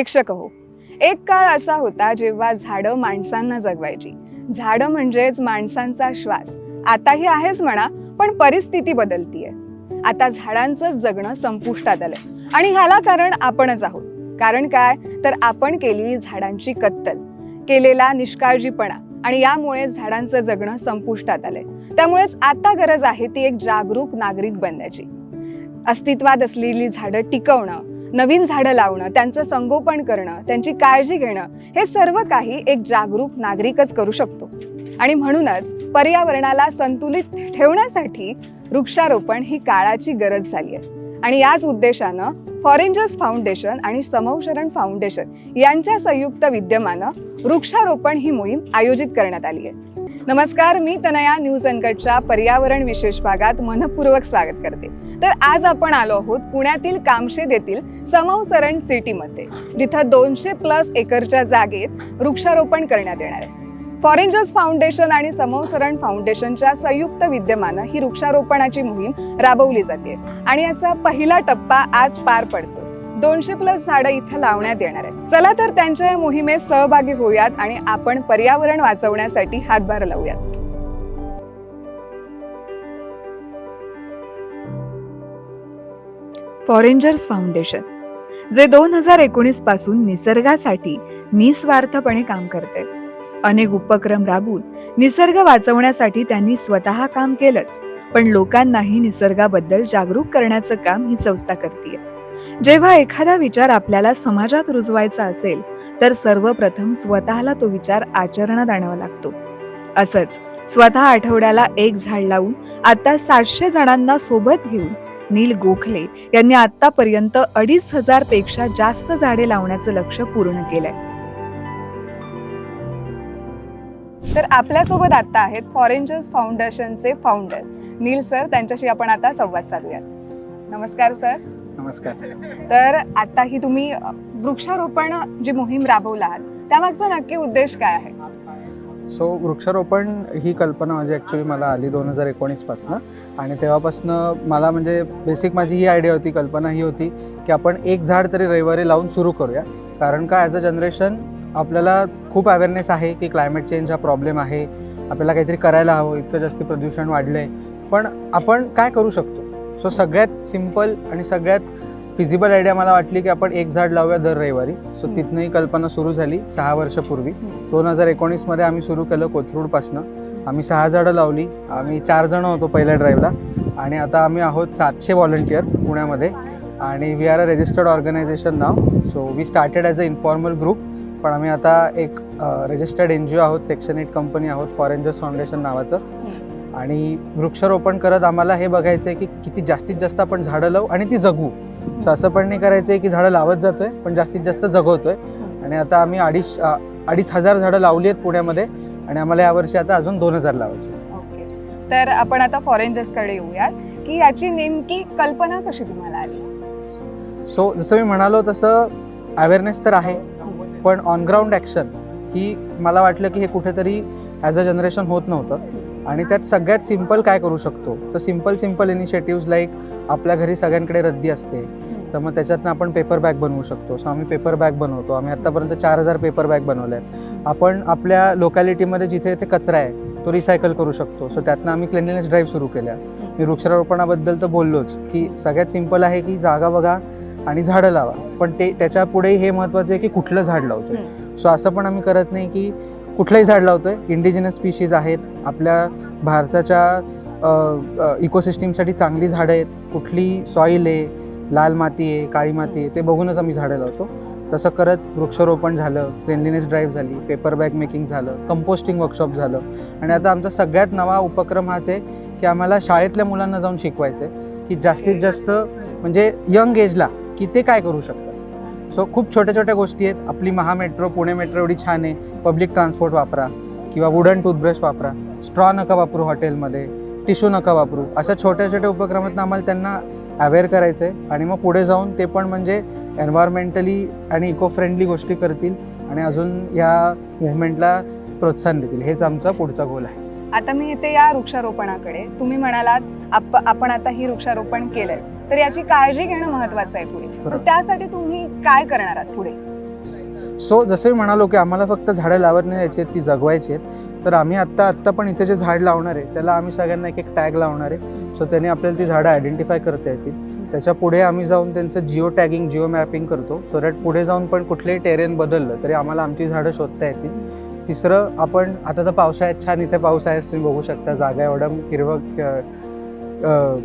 प्रेक्षक हो. एक काळ असा होता जेव्हा झाडं माणसांना जगवायची. झाडं म्हणजेच माणसांचा श्वास. आताही आहेच म्हणा पण परिस्थिती बदलतीये. आता झाडांचं जगणं संपुष्टात आलंय. आणि ह्याला कारण आपणच आहोत. कारण काय? तर आपण केलेली झाडांची कत्तल केलेला निष्काळजीपणा आणि यामुळे झाडांचं जगणं संपुष्टात आलंय. त्यामुळेच आता गरज आहे ती एक जागरूक नागरिक बनण्याची. अस्तित्वात असलेली झाडं टिकवणं नवीन झाडं लावणं त्यांचं संगोपन करणं त्यांची काळजी घेणं हे सर्व काही एक जागरूक नागरिकच करू शकतो. आणि म्हणूनच पर्यावरणाला संतुलित ठेवण्यासाठी वृक्षारोपण ही काळाची गरज झाली आहे. आणि याच उद्देशानं फॉरेंजर्स फाउंडेशन आणि समवशरण फाउंडेशन यांच्या संयुक्त विद्यमानं वृक्षारोपण ही मोहीम आयोजित करण्यात आली आहे. नमस्कार मी तनया न्यूज अनकटच्या पर्यावरण विशेष भागात मनपूर्वक स्वागत करते. तर आज आपण आलो आहोत पुण्यातील कामशेद येथील समवसरण सिटीमध्ये जिथं दोनशे प्लस एकरच्या जागेत वृक्षारोपण करण्यात येणार आहे. फॉरेंजर्स फाउंडेशन आणि समवसरण फाउंडेशनच्या संयुक्त विद्यमानं ही वृक्षारोपणाची मोहीम राबवली जाते. आणि याचा पहिला टप्पा आज पार पडतो दोनशे प्लस झाडं इथं लावण्यात येणार आहेत. चला तर त्यांच्या या मोहिमेत सहभागी होऊयात आणि आपण पर्यावरण वाचवण्यासाठी हातभार लावूयात. फॉरेंजर्स फाउंडेशन जे दोन हजार एकोणीसपासून निसर्गासाठी निस्वार्थपणे काम करते. अनेक उपक्रम राबवून निसर्ग वाचवण्यासाठी त्यांनी स्वतः काम केलंच पण लोकांनाही निसर्गाबद्दल जागरूक करण्याचं काम ही संस्था करते जेव्हा एखादा विचार आपल्याला समाजात रुजवायचा असेल तर सर्वप्रथम स्वतःला तो विचार आचरणात आणावा लागतो. असंच स्वतः आठवड्याला एक झाड लावून आता सातशे जणांना सोबत घेऊन नील गोखले यांनी आतापर्यंत अडीच हजारपेक्षा जास्त झाडे लावण्याचं लक्ष पूर्ण केलंय. तर आपल्यासोबत आता आहेत फॉरेंजर्स फाउंडेशनचे फाउंडर नील सर त्यांच्याशी आपण आता संवाद साधूयात. नमस्कार सर. नमस्कार. तर आता ही तुम्ही वृक्षारोपण जी मोहीम राबवला आहात त्यामागचा नक्की उद्देश काय आहे? सो वृक्षारोपण ही कल्पना माझी ॲक्च्युली मला आली दोन हजार एकोणीसपासनं आणि तेव्हापासनं मला म्हणजे बेसिक माझी ही आयडिया होती कल्पना ही होती की आपण एक झाड तरी रविवारी लावून सुरू करूया. कारण का ॲज अ जनरेशन आपल्याला खूप अवेअरनेस आहे की क्लायमेट चेंज हा प्रॉब्लेम आहे. आपल्याला काहीतरी करायला हवं इतकं जास्त प्रदूषण वाढलं आहे पण आपण काय करू शकतो? सो सगळ्यात सिंपल आणि सगळ्यात फिजिबल आयडिया मला वाटली की आपण एक झाड लावूया दर रविवारी. सो. तिथनं ही कल्पना सुरू झाली सहा वर्षापूर्वी. दोन हजार एकोणीसमध्ये आम्ही सुरू केलं कोथरूडपासनं. आम्ही सहा झाडं लावली. आम्ही चार जण होतो पहिल्या ड्राईव्हला आणि आता आम्ही आहोत सातशे व्हॉलंटियर पुण्यामध्ये. आणि we are a registered organisation now so we started as a informal group पण आम्ही आता एक रजिस्टर्ड एन जी ओ आहोत सेक्शन एट कंपनी आहोत फॉरेंजर्स फाउंडेशन नावाचं. आणि वृक्षारोपण करत आम्हाला हे बघायचं आहे की किती जास्तीत जास्त आपण झाडं लावू आणि ती जगवू तर असं पण नाही करायचं आहे की झाडं लावत जातोय पण जास्तीत जास्त जगवतोय. आणि आता आम्ही अडीच अडीच हजार झाडं लावली आहेत पुण्यामध्ये आणि आम्हाला यावर्षी आता अजून दोन हजार लावायचे. ओके. तर आपण आता फॉरेंजर्सकडे येऊयात की याची नेमकी कल्पना कशी तुम्हाला आली? सो जसं मी म्हणालो तसं अवेअरनेस तर आहे पण ऑन ग्राउंड ॲक्शन ही मला वाटलं की हे कुठेतरी ॲज अ जनरेशन होत नव्हतं. आणि त्यात सगळ्यात सिंपल काय करू शकतो? तर सिंपल सिंपल इनिशिएटिव्ज लाईक आपल्या घरी सगळ्यांकडे रद्दी असते. तर मग त्याच्यातनं आपण पेपर बॅग बनवू शकतो. सो आम्ही पेपर बॅग बनवतो. आम्ही आत्तापर्यंत चार हजार पेपर बॅग बनवल्या आहेत. आपण आपल्या लोकॅलिटीमध्ये जिथे ते कचरा आहे तो रिसायकल करू शकतो. सो त्यातनं आम्ही क्लिनलीनेस ड्राईव्ह सुरू केल्या. मी वृक्षारोपणाबद्दल तर बोललोच की सगळ्यात सिंपल आहे की जागा बघा आणि झाडं लावा. पण ते त्याच्या पुढे हे महत्त्वाचं आहे की कुठलं झाड लावतोय. सो असं पण आम्ही करत नाही की कुठलंही झाड लावतोय इंडिजिनस स्पीशीज आहेत आपल्या भारताच्या इकोसिस्टीमसाठी चांगली झाडं आहेत कुठली सॉईल आहे लाल माती आहे काळी माती आहे ते बघूनच आम्ही झाडं लावतो. तसं करत वृक्षारोपण झालं क्लेनलीनेस ड्राईव्ह झाली पेपर बॅग मेकिंग झालं कंपोस्टिंग वर्कशॉप झालं. आणि आता आमचा सगळ्यात नवा उपक्रम हाच आहे की आम्हाला शाळेतल्या मुलांना जाऊन शिकवायचं आहे की जास्तीत जास्त म्हणजे यंग एजला की ते काय करू शकतात. सो खूप छोट्या छोट्या गोष्टी आहेत. आपली महामेट्रो पुणे मेट्रो एवढी छान आहे. पब्लिक ट्रान्सपोर्ट वापरा किंवा वुडन टूथब्रश वापरा. स्ट्रॉ नका वापरू हॉटेलमध्ये टिश्यू नका वापरू. अशा छोट्या छोट्या उपक्रमातून आम्हाला त्यांना अवेअर करायचं आहे आणि मग पुढे जाऊन ते पण म्हणजे एन्व्हायरमेंटली आणि इको फ्रेंडली गोष्टी करतील आणि अजून या मुवमेंटला प्रोत्साहन देतील. हेच आमचा पुढचा गोल आहे. आता मी येते या वृक्षारोपणाकडे तुम्ही म्हणालात आप आपण आता ही वृक्षारोपण केलंय. तर याची काळजी घेणं महत्वाचं आहे पुढे. त्यासाठी तुम्ही काय करणार आहात पुढे? सो जसे मी म्हणालो की आम्हाला फक्त झाडं लावत नाही यायची आहेत ती जगवायची आहेत तर आम्ही आत्ता आत्ता पण इथे जे झाड लावणार आहे त्याला आम्ही सगळ्यांना एक एक टॅग लावणार आहे. सो त्याने आपल्याला ती झाडं आयडेंटिफाय करता येतील. त्याच्या पुढे आम्ही जाऊन त्यांचं जिओ टॅगिंग जिओ मॅपिंग करतो. सो दॅट पुढे जाऊन पण कुठलेही टेरेन बदललं तरी आम्हाला आमची झाडं शोधता येतील. तिसरं आपण आता तर पावसाळ्यात छान इथे पाऊस आहे तुम्ही बघू शकता. जागा एवढं हिरवं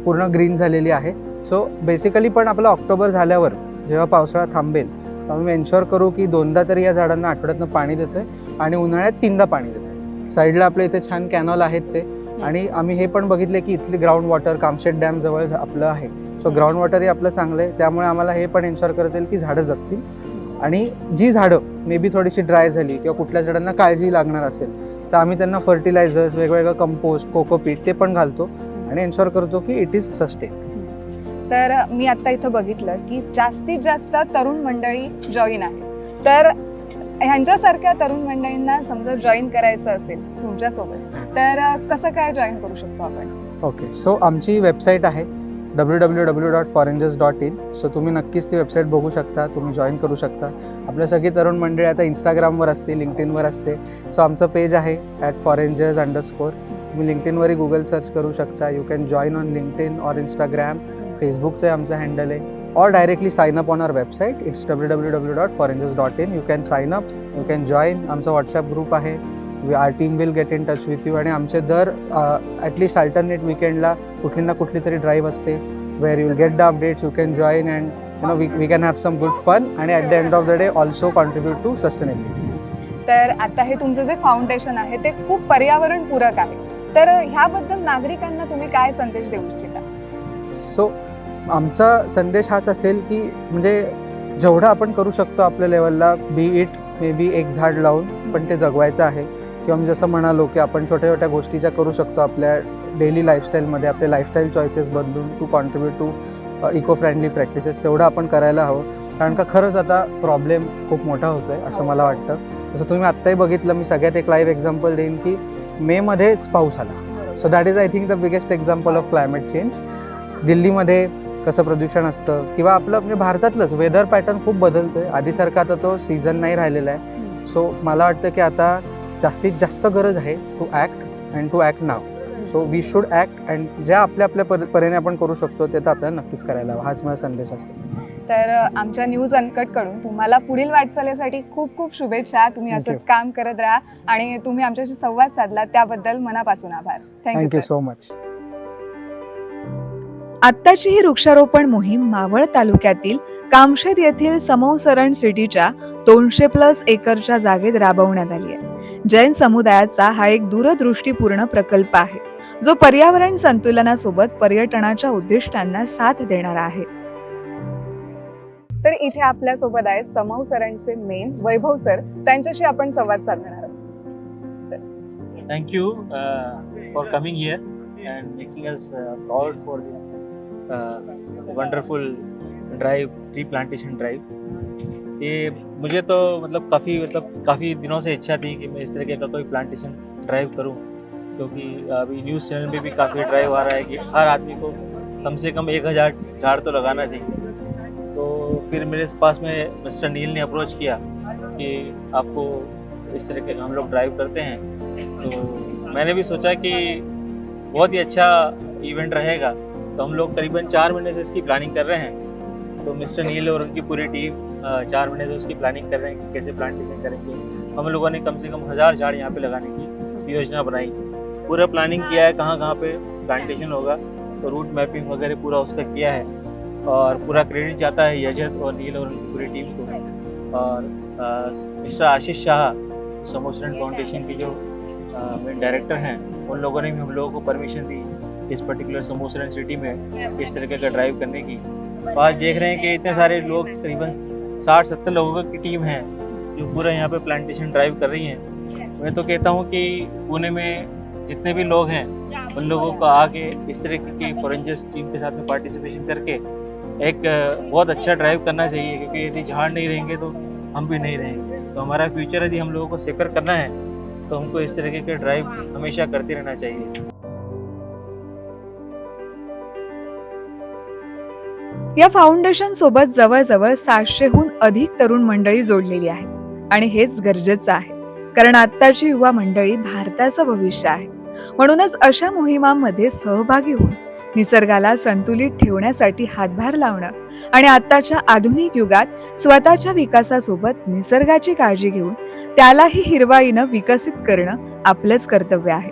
पूर्ण ग्रीन झालेली आहे. सो बेसिकली पण आपलं ऑक्टोबर झाल्यावर जेव्हा पावसाळा थांबेल आम्ही एन्शुअर करू की दोनदा तरी या झाडांना आठवड्यातनं पाणी देतोय आणि उन्हाळ्यात तीनदा पाणी देतोय. साईडला आपल्या इथे छान कॅनॉल आहेच आहे आणि आम्ही हे पण बघितले की इथली ग्राउंड वॉटर कामशेट डॅम जवळ आपलं आहे. सो ग्राउंड वॉटरही आपलं चांगलं आहे. त्यामुळे आम्हाला हे पण एन्शुअर करता येईल की झाडं जगतील. आणि जी झाडं मे बी थोडीशी ड्राय झाली किंवा कुठल्या झाडांना काळजी लागणार असेल तर आम्ही त्यांना फर्टिलायझर्स वेगवेगळं कंपोस्ट कोकोपीट ते पण घालतो आणि एन्शुअर करतो की इट इज सस्टेन तर मी आत्ता इथं बघितलं की जास्तीत जास्त तरुण मंडळी जॉईन आहे तर ह्यांच्यासारख्या तरुण मंडळींना समजा जॉईन करायचं असेल तुमच्यासोबत तर कसं काय जॉईन करू शकतो आपण? ओके सो आमची वेबसाईट आहे W W W dot forangers dot in so तुम्ही नक्कीच ती वेबसाईट बघू शकता तुम्ही जॉईन करू शकता. आपल्या सगळी तरुण मंडळी आता इंस्टाग्रामवर असते लिंक्डइनवर असते. सो आमचं पेज आहे ॲट फॉरेंजर्स अंडरस्कोर तुम्ही लिंक्डइनवरही गुगल सर्च करू शकता. You can join on LinkedIn or Instagram फेसबुकचं आमचं हँडल आहे. Or directly sign up on our website it's W W W dot website dot in you can sign up you can join आमचा WhatsApp group आहे. Our team will get in touch with you आणि आमचे दर at least alternate विकेंडला कुठली ना कुठली तरी ड्राईव्ह असते where you will get the updates you can join and you know we we can have some good fun आणि at the end of the day also contribute to sustainability तर आता हे तुमचं जे फाउंडेशन आहे ते खूप पर्यावरणपूरक आहे. तर ह्याबद्दल नागरिकांना तुम्ही काय संदेश देऊ इच्छिता? सो आमचा संदेश हाच असेल की म्हणजे जेवढं आपण करू शकतो आपल्या लेवलला बी इट मे बी एक झाड लावून पण ते जगवायचं आहे. किंवा मी जसं म्हणालो की आपण छोट्या छोट्या गोष्टी ज्या करू शकतो आपल्या डेली लाईफस्टाईलमध्ये आपले लाईफस्टाईल चॉईसेस बदलून to contribute to eco friendly practices तेवढं आपण करायला हवं. कारण का खरंच आता प्रॉब्लेम खूप मोठा होतो आहे असं मला वाटतं. जसं तुम्ही आत्ताही बघितलं मी सगळ्यात एक लाईव्ह एक्झाम्पल देईन की मेमध्येच पाऊस आला. So that is I think the biggest example of climate change दिल्लीमध्ये कसं प्रदूषण असतं किंवा आपलं म्हणजे भारतातलंच वेदर पॅटर्न खूप बदलतोय. आधीसारखा आता तो सीझन नाही राहिलेला आहे. सो मला वाटतं की आता जास्तीत जास्त गरज आहे to act and to act now so we should act and ज्या आपल्या आपल्या पर परीने आपण करू शकतो ते तर आपल्याला नक्कीच करायला हवं. हाच माझा संदेश असेल तर आमच्या न्यूज अनकटकडून तुम्हाला पुढील वाटचालीसाठी खूप खूप शुभेच्छा. तुम्ही. असंच काम करत राहा आणि तुम्ही आमच्याशी संवाद साधला. त्याबद्दल मनापासून आभार. थँक्यू सो मच आत्ताची ही वृक्षारोपण मोहीम मावळ तालुक्यातील कामशेत येथील समौसरण सिटीच्या दोनशे प्लस एकरच्या जागेत राबवण्यात आली आहे. जैन समुदायाचा हा एक दूरदृष्टीपूर्ण प्रकल्प आहे जो पर्यावरण संतुलनासोबत पर्यटनाच्या उद्दिष्टांना साथ देणारा आहे. तर इथे आपल्यासोबत आहेत समौसरणचे मेन वैभव सर त्यांच्याशी आपण संवाद साधणार आहोत. Thank you uh, for coming here and making us uh, for drive tree plantation drive. ये मुझे तो मतलब काफ़ी मतलब काफ़ी दिनों से इच्छा थी कि मैं इस तरीके का कोई प्लांटेशन ड्राइव करूँ, क्योंकि अभी न्यूज़ चैनल पे भी काफ़ी ड्राइव आ रहा है कि हर आदमी को कम से कम एक हज़ार झाड़ तो लगाना चाहिए। तो फिर मेरे पास में मिस्टर नील ने अप्रोच किया कि आपको इस तरह के हम लोग ड्राइव करते हैं। तो मैंने भी सोचा कि बहुत ही अच्छा इवेंट रहेगा। तो हम लोग करीबन चार महीने से इसकी प्लानिंग कर रहे हैं। तो मिस्टर नील और उनकी पूरी टीम चार महीने से उसकी प्लानिंग कर रहे हैं कि कैसे प्लांटेशन करेंगे। हम लोगों ने कम से कम हज़ार झाड़ यहाँ पे लगाने की योजना बनाई। पूरा प्लानिंग किया है कहाँ कहाँ पे प्लांटेशन होगा तो रूट मैपिंग वगैरह पूरा उसका किया है। और पूरा क्रेडिट जाता है यजत और नील और उनकी पूरी टीम को। और मिस्टर आशीष शाह समोसरन फाउंडेशन के जो डायरेक्टर हैं, उन लोगों ने भी हम लोगों को परमिशन दी। इस पर्टिकुलर समोसरन सिटी में इस तरीके का ड्राइव करने की। तो आज देख रहे हैं कि इतने सारे लोग करीबन साठ सत्तर लोगों की टीम है जो पूरा यहाँ पे प्लांटेशन ड्राइव कर रही हैं। मैं तो कहता हूँ कि पुणे में जितने भी लोग हैं उन लोगों को आके इस तरीके की फॉरेंजर्स टीम के साथ में पार्टिसिपेशन करके एक बहुत अच्छा ड्राइव करना चाहिए क्योंकि यदि झाड़ नहीं रहेंगे तो हम भी नहीं रहेंगे। तो हमारा फ्यूचर यदि हम लोगों को सेकर करना है तो हमको इस तरीके के ड्राइव हमेशा करते रहना चाहिए। या फाउंडेशन सोबत जवळजवळ सातशेहून अधिक तरुण मंडळी जोडलेली आहेत. आणि हेच गरजेचं आहे. कारण आत्ताची युवा मंडळी भारताचं भविष्य आहे. म्हणूनच अशा मोहिमांमध्ये सहभागी होऊन निसर्गाला संतुलित ठेवण्यासाठी हातभार लावणं आणि आत्ताच्या आधुनिक युगात स्वतःच्या विकासासोबत निसर्गाची काळजी घेऊन त्यालाही हिरवाईनं विकसित करणं आपलंच कर्तव्य आहे.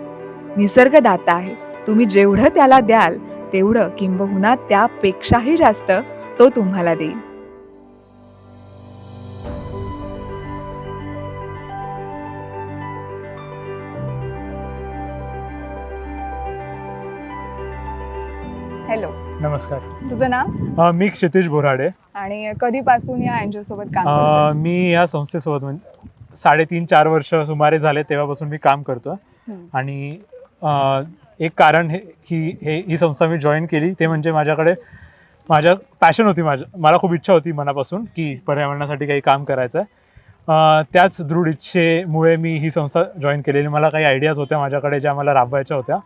निसर्गदाता आहे. तुम्ही जेवढं त्याला द्याल तेवढं किंबहुना त्यापेक्षाही जास्त तो तुम्हाला देईल. हॅलो. नमस्कार. तुझं नाव? अ, मी क्षितिज बोराडे. आणि कधीपासून या एनजीओ सोबत काम अ? मी या संस्थेसोबत म्हणजे साडेतीन चार वर्ष सुमारे झाले तेव्हापासून मी काम करतो हम्म. आणि अ, एक कारण हे ही हे ही संस्था मी जॉईन केली. ते म्हणजे माझ्याकडे माझ्या पॅशन होती माझ्या मला खूप इच्छा होती मनापासून की पर्यावरणासाठी काही काम करायचं आहे. त्याच दृढ इच्छेमुळे मी ही संस्था जॉईन केलेली. मला काही आयडियाज होत्या माझ्याकडे ज्या मला राबवायच्या होत्या.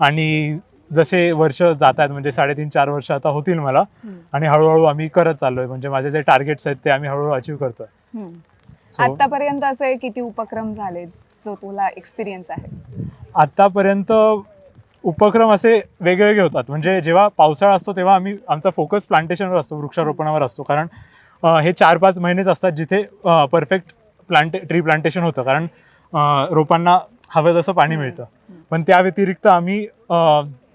आणि जसे वर्ष जात आहेत म्हणजे साडेतीन चार वर्ष आता होतील मला. आणि हळूहळू आम्ही करत चाललोय. म्हणजे माझे जे टार्गेट्स आहेत ते आम्ही हळूहळू अचीव करतोय. आतापर्यंत असे किती उपक्रम झाले जो तुला एक्सपिरियन्स आहे? आतापर्यंत उपक्रम असे वेगवेगळे होतात. म्हणजे जेव्हा पावसाळा असतो तेव्हा आम्ही आमचा फोकस प्लांटेशनवर असतो वृक्षारोपणावर असतो. कारण हे चार पाच महिनेच असतात जिथे परफेक्ट प्लांटे ट्री प्लांटेशन होतं. कारण रोपांना हवं तसं पाणी मिळतं. पण त्या व्यतिरिक्त आम्ही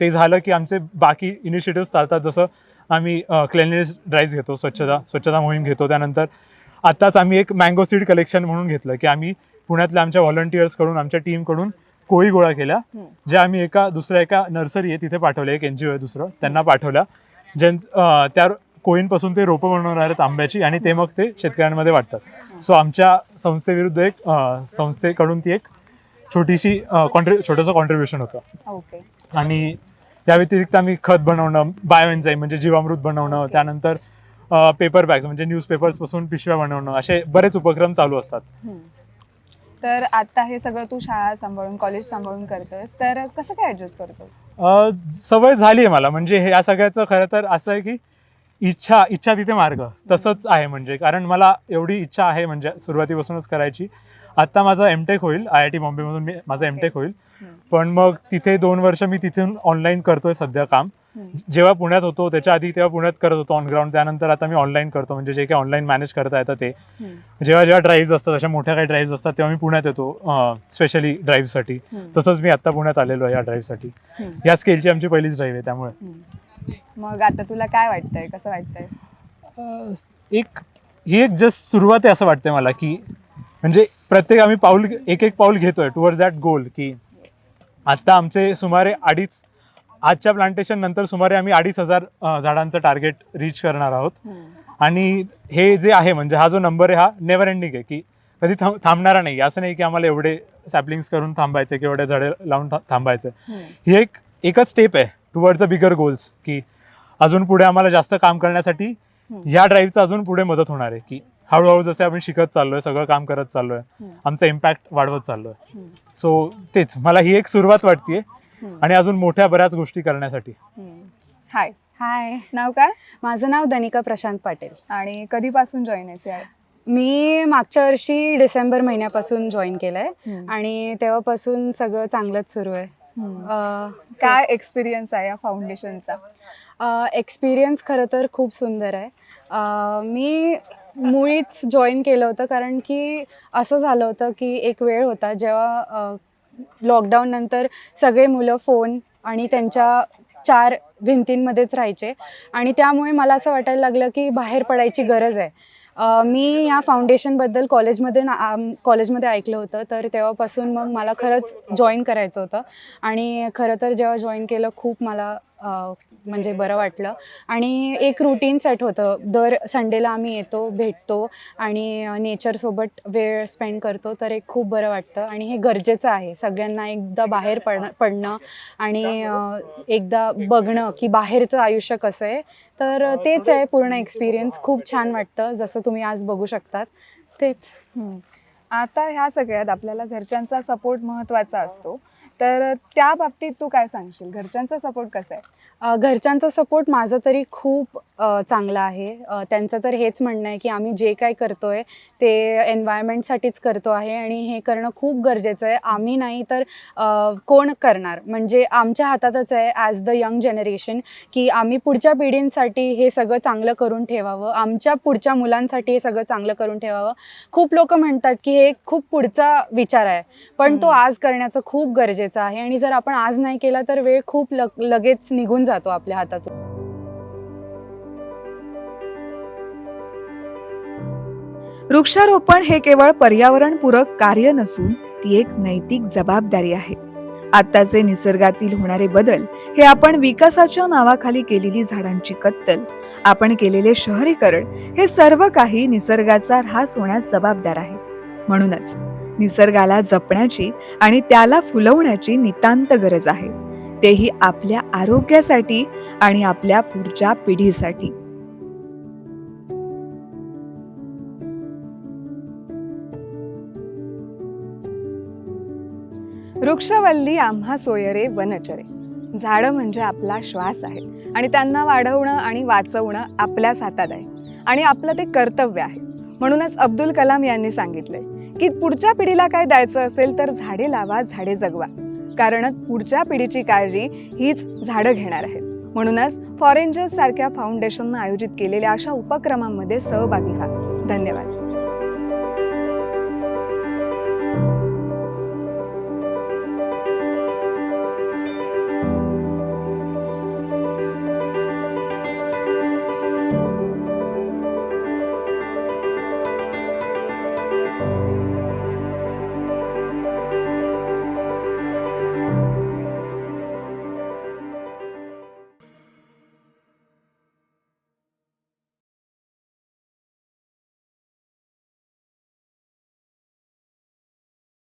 ते झालं की आमचे बाकी इनिशिएटिव्ह चालतात. जसं आम्ही क्लेनलीनेस ड्राईव्ह घेतो स्वच्छता स्वच्छता मोहीम घेतो. त्यानंतर आत्ताच आम्ही एक मँगो सीड कलेक्शन म्हणून घेतलं की आम्ही पुण्यातल्या आमच्या व्हॉलंटियर्सकडून आमच्या टीमकडून कोळी गोळा केल्या. ज्या आम्ही एका दुसऱ्या एका नर्सरी आहे तिथे पाठवल्या एक एन जी ओ आहे दुसरं त्यांना पाठवल्या ज्यां त्या कोळींपासून ते रोपं बनवणार आहेत आंब्याची आणि ते मग ते शेतकऱ्यांमध्ये वाटतात सो आमच्या संस्थेविरुद्ध एक संस्थेकडून ती एक छोटीशी कॉन्ट्री छोटंसं कॉन्ट्रीब्युशन होतं. आणि त्या व्यतिरिक्त आम्ही खत बनवणं बायोएन्झाईम म्हणजे जीवामृत बनवणं. त्यानंतर पेपर बॅग्स म्हणजे न्यूजपेपर्सपासून पिशव्या बनवणं असे बरेच उपक्रम चालू असतात. तर आता हे सगळं तू शाळा सांभाळून कॉलेज सांभाळून करतोयस तर कसं काय ऍडजस्ट करतोस? सवय झाली आहे मला. म्हणजे हे या सगळ्याचं खरं तर असं आहे की इच्छा इच्छा तिथे मार्ग. तसंच आहे म्हणजे. कारण मला एवढी इच्छा आहे म्हणजे सुरुवातीपासूनच करायची. आत्ता माझं एमटेक होईल. आय आय टी बॉम्बेमधून मी माझं एमटेक होईल. पण मग तिथे दोन वर्ष मी तिथून ऑनलाईन करतोय सध्या काम. जेव्हा पुण्यात होतो त्याच्या आधी तेव्हा पुण्यात करत होतो ऑन ग्राउंड त्यानंतर आता मी ऑनलाईन करतो म्हणजे जे काही ऑनलाईन मॅनेज करता येतं ते. जेव्हा जेव्हा ड्राईव्ह असतात अशा मोठ्या काही ड्राईव्ह असतात तेव्हा मी पुण्यात येतो स्पेशली ड्राईव्हसाठी. तसंच मी आत्ता पुण्यात आलेलो आहे या ड्राईव्हसाठी. या स्केलची आमची पहिलीच ड्राईव्ह आहे त्यामुळे. मग आता तुला काय वाटतंय? कसं वाटतंय? एक ही एक जस्ट सुरुवात आहे असं वाटतंय मला की म्हणजे प्रत्येक आम्ही पाऊल एक एक पाऊल घेतोय टुवर्ड्स दॅट गोल की आता आमचे सुमारे अडीच आजच्या प्लांटेशन नंतर सुमारे आम्ही अडीच हजार अं, झाडांचं टार्गेट रीच करणार आहोत हम्म. आणि हे जे आहे म्हणजे हा जो नंबर आहे हा नेव्हर एंडिंग आहे की कधी थांब थांबणारा नाही असं नाही की आम्हाला एवढे सॅपलिंग्स करून थांबायचे किंवा एवढे झाडे लावून थांबायचे हम्म. ही एक एकच स्टेप आहे टुवर्ड्स द बिगर गोल्स की अजून पुढे आम्हाला जास्त काम करण्यासाठी हम्म. ह्या ड्राईव्हचं अजून पुढे मदत होणार आहे की हळूहळू जसे आपण शिकत चाललोय सगळं काम करत चाललोय. आमचा इम्पॅक्ट वाढवत चाललोय. सो तेच मला ही एक सुरुवात वाटते. आणि अजून मोठ्या बऱ्याच गोष्टी करण्यासाठी. हाय हाय नाव काय? माझं नाव दनिका प्रशांत पाटील. आणि कधीपासून जॉईन आहेस या मी मागच्या वर्षी डिसेंबर महिन्यापासून जॉईन केलं आहे हम्म. आणि तेव्हापासून सगळं चांगलंच सुरू आहे. काय एक्सपिरियन्स आहे या फाउंडेशनचा एक्सपिरियन्स खरं तर खूप सुंदर आहे. मी मुळीच जॉईन केलं होतं कारण की असं झालं होतं की एक वेळ होता जेव्हा लॉकडाऊन नंतर सगळे मुलं फोन आणि त्यांच्या चार भिंतींमध्येच राहायचे. आणि त्यामुळे मला असं वाटायला लागलं की बाहेर पडायची गरज आहे. मी या फाउंडेशनबद्दल कॉलेजमध्ये ना कॉलेजमध्ये ऐकलं होतं. तर तेव्हापासून मग मला खरंच जॉईन करायचं होतं. आणि खरं तर जेव्हा जॉईन केलं खूप मला म्हणजे बरं वाटलं. आणि एक रुटीन सेट होतं. दर संडेला आम्ही येतो भेटतो आणि नेचरसोबत वेळ स्पेंड करतो तर एक खूप बरं वाटतं. आणि हे गरजेचं आहे. सगळ्यांना एकदा बाहेर पड पडणं आणि एकदा बघणं की बाहेरचं आयुष्य कसं आहे. तर तेच आहे पूर्ण एक्सपिरियन्स खूप छान वाटतं. जसं तुम्ही आज बघू शकतात. तेच. आता ह्या सगळ्यात आपल्याला घरच्यांचा सपोर्ट महत्त्वाचा असतो. तर त्या बाबतीत तू काय सांगशील? घरच्यांचा सपोर्ट कसा आहे? घरच्यांचा सपोर्ट माझा तरी खूप चांगला आहे. त्यांचं तर हेच म्हणणं आहे की आम्ही जे काय करतोय ते एन्व्हायरमेंटसाठीच करतो आहे आणि हे करणं खूप गरजेचं आहे. आम्ही नाही तर कोण करणार? म्हणजे आमच्या हातातच आहे ॲज द यंग जनरेशन की आम्ही पुढच्या पिढींसाठी हे सगळं चांगलं करून ठेवावं. आमच्या पुढच्या मुलांसाठी हे सगळं चांगलं करून ठेवावं. खूप लोक म्हणतात की हे खूप पुढचा विचार आहे. पण तो. आज करण्याचं खूप गरजेचं आहे आणि जर आपण आज नाही केला तर वेळ खूप लग लगेच निघून जातो आपल्या हातातून. वृक्षारोपण हे केवळ पर्यावरणपूरक कार्य नसून ती एक नैतिक जबाबदारी आहे. आत्ताचे निसर्गातील होणारे बदल हे आपण विकासाच्या नावाखाली केलेली झाडांची कत्तल आपण केलेले शहरीकरण हे सर्व काही निसर्गाचा ऱ्हास होण्यास जबाबदार आहे. म्हणूनच निसर्गाला जपण्याची आणि त्याला फुलवण्याची नितांत गरज आहे. तेही आपल्या आरोग्यासाठी आणि आपल्या पुढच्या पिढीसाठी. वृक्षवल्ली आम्हा सोयरे वनचरे. झाडं म्हणजे आपला श्वास आहे. आणि त्यांना वाढवणं आणि वाचवणं आपल्याच हातात आहे. आणि आपलं ते कर्तव्य आहे. म्हणूनच अब्दुल कलाम यांनी सांगितलंय की पुढच्या पिढीला काय द्यायचं असेल तर झाडे लावा झाडे जगवा. कारण पुढच्या पिढीची काळजी हीच झाडं घेणार आहेत. म्हणूनच फॉरेंजर्स सारख्या फाउंडेशननं आयोजित केलेल्या अशा उपक्रमांमध्ये सहभागी व्हा. धन्यवाद.